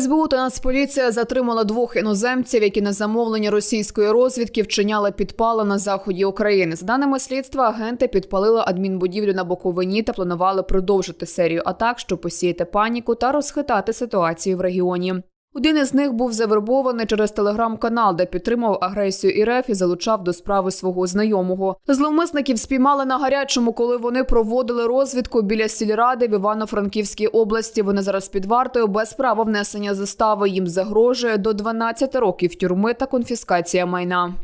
СБУ та Нацполіція затримала двох іноземців, які на замовлення російської розвідки вчиняли підпали на заході України. За даними слідства, агенти підпалили адмінбудівлю на Буковині та планували продовжити серію атак, щоб посіяти паніку та розхитати ситуацію в регіоні. Один із них був завербований через телеграм-канал, де підтримав агресію РФ і залучав до справи свого знайомого. Зловмисників спіймали на гарячому, коли вони проводили розвідку біля сільради в Івано-Франківській області. Вони зараз під вартою без права внесення застави. Їм загрожує до 12 років тюрми та конфіскація майна.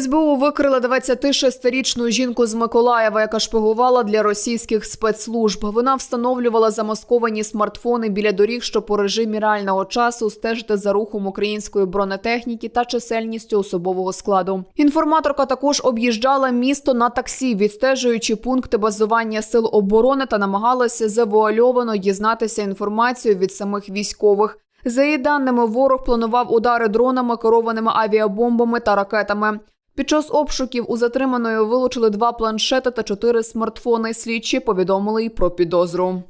СБУ викрила 26-річну жінку з Миколаєва, яка шпигувала для російських спецслужб. Вона встановлювала замасковані смартфони біля доріг, щоб у режимі реального часу стежити за рухом української бронетехніки та чисельністю особового складу. Інформаторка також об'їжджала місто на таксі, відстежуючи пункти базування сил оборони та намагалася завуальовано дізнатися інформацію від самих військових. За її даними, ворог планував удари дронами, керованими авіабомбами та ракетами. Під час обшуків у затриманої вилучили два планшети та чотири смартфони. Слідчі повідомили й про підозру.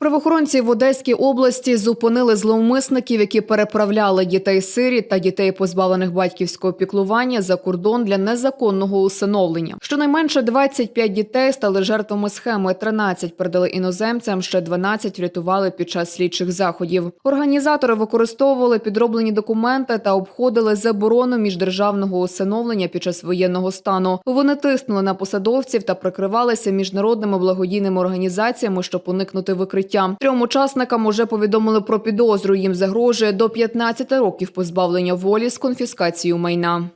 Правоохоронці в Одеській області зупинили зловмисників, які переправляли дітей сирі та дітей, позбавлених батьківського піклування, за кордон для незаконного усиновлення. Щонайменше 25 дітей стали жертвами схеми. 13 передали іноземцям, ще 12 врятували під час слідчих заходів. Організатори використовували підроблені документи та обходили заборону міждержавного усиновлення під час воєнного стану. Вони тиснули на посадовців та прикривалися міжнародними благодійними організаціями, щоб уникнути викриття. Трьом учасникам уже повідомили про підозру. Їм загрожує до 15 років позбавлення волі з конфіскацією майна.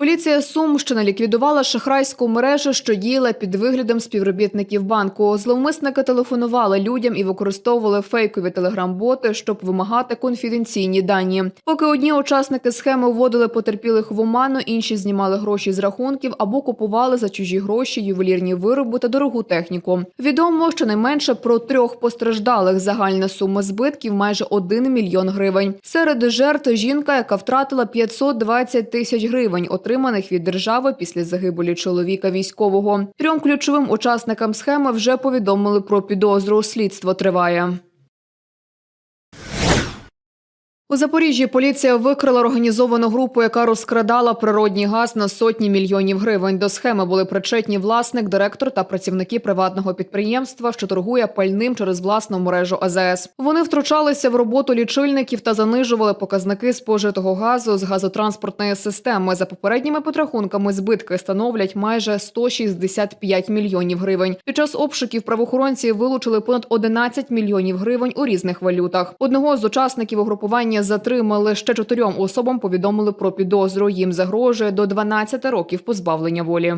Поліція Сумщини ліквідувала шахрайську мережу, що діяла під виглядом співробітників банку. Зловмисники телефонували людям і використовували фейкові телеграм-боти, щоб вимагати конфіденційні дані. Поки одні учасники схеми вводили потерпілих в оману, інші знімали гроші з рахунків або купували за чужі гроші ювелірні вироби та дорогу техніку. Відомо щонайменше про трьох постраждалих. Загальна сума збитків майже 1 мільйон гривень. Серед жертв жінка, яка втратила 520 тисяч гривень, отриманих від держави після загибелі чоловіка військового. Трьом ключовим учасникам схеми вже повідомили про підозру. Слідство триває. У Запоріжжі поліція викрила організовану групу, яка розкрадала природній газ на сотні мільйонів гривень. До схеми були причетні власник, директор та працівники приватного підприємства, що торгує пальним через власну мережу АЗС. Вони втручалися в роботу лічильників та занижували показники спожитого газу з газотранспортної системи. За попередніми підрахунками збитки становлять майже 165 мільйонів гривень. Під час обшуків правоохоронці вилучили понад 11 мільйонів гривень у різних валютах. Одного з учасників угрупування затримали ще чотирьом особам. Повідомили про підозру. Їм загрожує до 12 років позбавлення волі.